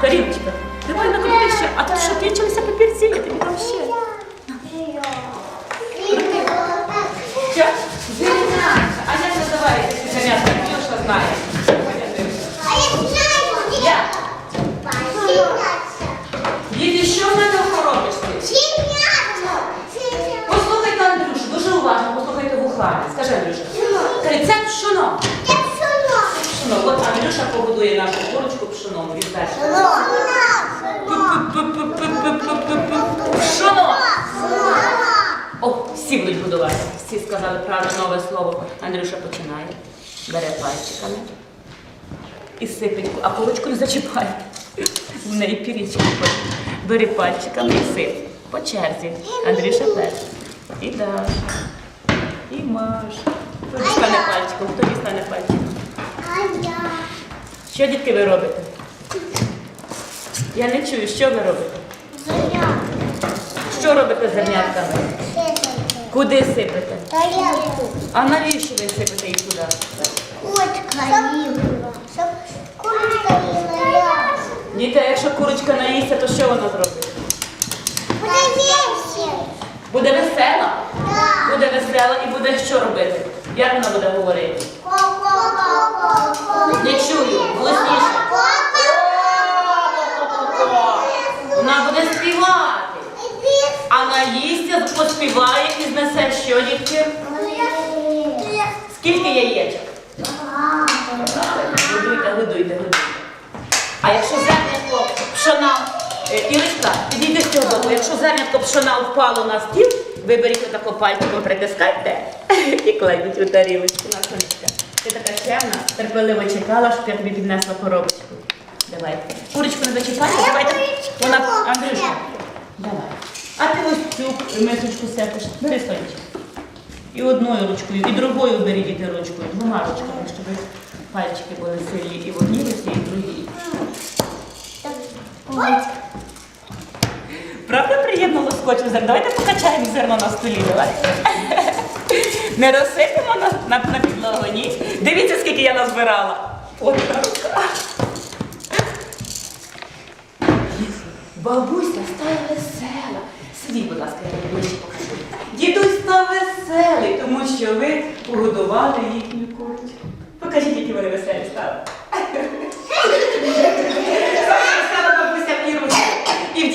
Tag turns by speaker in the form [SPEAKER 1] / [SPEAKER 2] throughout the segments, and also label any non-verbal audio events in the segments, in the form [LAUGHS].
[SPEAKER 1] Каріночка, давай накрути ще. А тут що, кінчилися папірці? Я тобі там ще. А як називається ці зернятка? Дюша знає. Я. Діти, що в мене в коробочці? Послухайте Андрюшу, дуже уважно, послухайте вухами. Скажи, Андрюша. Рецепт пшоно. Пшоно. От Андрюша погодує нашу курочку пшоном від першого. Пшоно. О, всі будуть будувати. Всі сказали правильно нове слово. Андрюша починає. Бере пальчиками і сипить, а курочку не зачіпає. В неї пірічки. Бери пальчиками і сип. По черзі. Андрюша перший. І Даша. І Маша. Хто стане пальчиком? Хто стане пальчиком? Що, дітки, ви робите? Я не чую, що ви робите? Що робите з зернятками? Куди сипете? А навіщо ви сипете їх туди? Діти, а якщо курочка наїсться, то що вона зробить? Буде весела? Буде весела і буде що робити? Як вона буде говорити? Не чую, голосніше. Вона буде співати. А наїсться, поспіває і знесе що, дітки? Скільки яєчок? Годуйте, годуйте, годуйте. А якщо зернятко пшона, е, Ірочка, підійди з цього боку, якщо зернятко пшона впало на стіл, виберіть отако пальчиком, притискайте [LAUGHS] і кладіть у тарілочку на сонечка. Ти така чемна, терпеливо чекала, щоб я тобі піднесла коробочку. Давай. Курочку не зачіпайте,
[SPEAKER 2] я
[SPEAKER 1] давайте.
[SPEAKER 2] курочку
[SPEAKER 1] Вона. Андрюша, давай. А ти ось цю мисочку сепиш. Бери сонечко. І одною ручкою, і другою беріть іти ручкою, двома ручками, щоб пальчики були сильні і в одній руці, і в другій. Правда приємно лоскочу зерно? Давайте покачаємо зерно на столі. Давай. Не розсипемо на, на, на підлогу, ні? Дивіться, скільки я назбирала. Яка рука. Бабуся стала весела. Сидіть, будь ласка, я ближче покажу. Дідусь став веселий, тому що ви погодували їхню курочку. Покажіть, які вони веселі стали. Сама весела бабуся в Ірусі.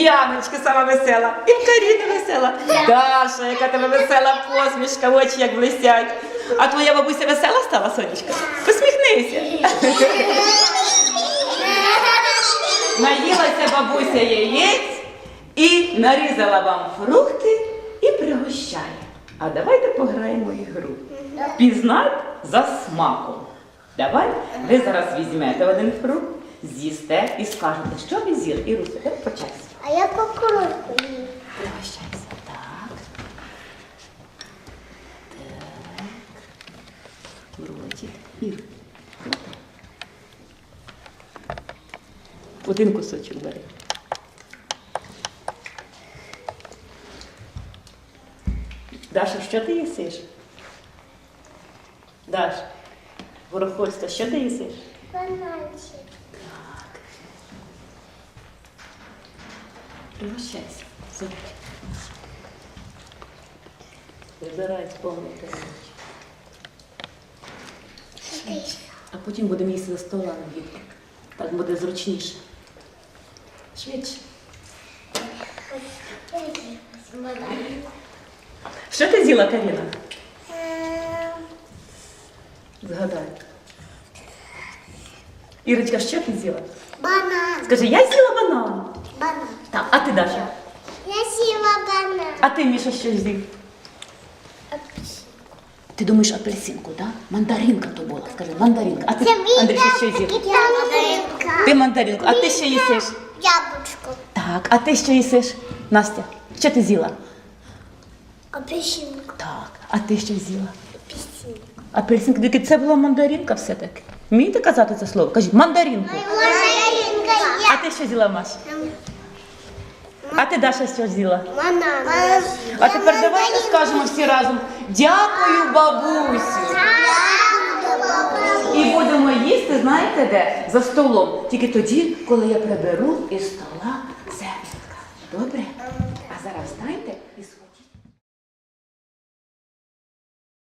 [SPEAKER 1] Діаночки сама весела, і в Каріни весела. Даша, яка тебе весела посмішка, очі як блистять. А твоя бабуся весела стала, Сонечка? Посміхнися. Наїлася бабуся яєць і нарізала вам фрукти і пригощає. А давайте пограємо ігру. Пізнай за смаком. Давай, ви зараз візьмете один фрукт, з'їсте і скажете, що ви з'їли. І як по черзі.
[SPEAKER 2] А я кукурузку їм.
[SPEAKER 1] Пригощайся. Так. Так. Ротик. Ір. Один кусочок бери. Даша, що ти їсиш? Даш, Ворохольська, що ти їсиш?
[SPEAKER 2] Бананчик.
[SPEAKER 1] Пригощайся. Вибирай повний тарілочок. А потім будемо їсти за столами, дітки. Так буде зручніше. Швидше. Що ти з'їла, Каріна? Згадай. Ірочка, що ти з'їла?
[SPEAKER 2] Банан.
[SPEAKER 1] Скажи, я з'їла банан.
[SPEAKER 2] Банан.
[SPEAKER 1] Так, а ти Даша?
[SPEAKER 2] Я сіла банан.
[SPEAKER 1] А ти, Міша, що з'їв? Ти думаєш апельсинку, так? Мандаринка то була. Скажи, мандаринка. А ти, Андрій, що з'їв?
[SPEAKER 2] Я мандаринка.
[SPEAKER 1] Ти мандаринку. А ти що їсиш?
[SPEAKER 2] Яблучко.
[SPEAKER 1] Так, а ти що їсиш? Настя, що ти з'їла?
[SPEAKER 2] Апельсинку.
[SPEAKER 1] Так, а ти що з'їла?
[SPEAKER 2] Апельсинку.
[SPEAKER 1] Апельсинка, тільки це була мандаринка все-таки. Вмієте казати це слово? Кажіть, мандаринку. Ти що з'їла, Маш? А ти Даша що?
[SPEAKER 2] Банан.
[SPEAKER 1] А тепер давайте скажемо всі разом дякую, бабусю. І будемо їсти, знаєте де? За столом. Тільки тоді, коли я приберу із стола зернятка. Добре?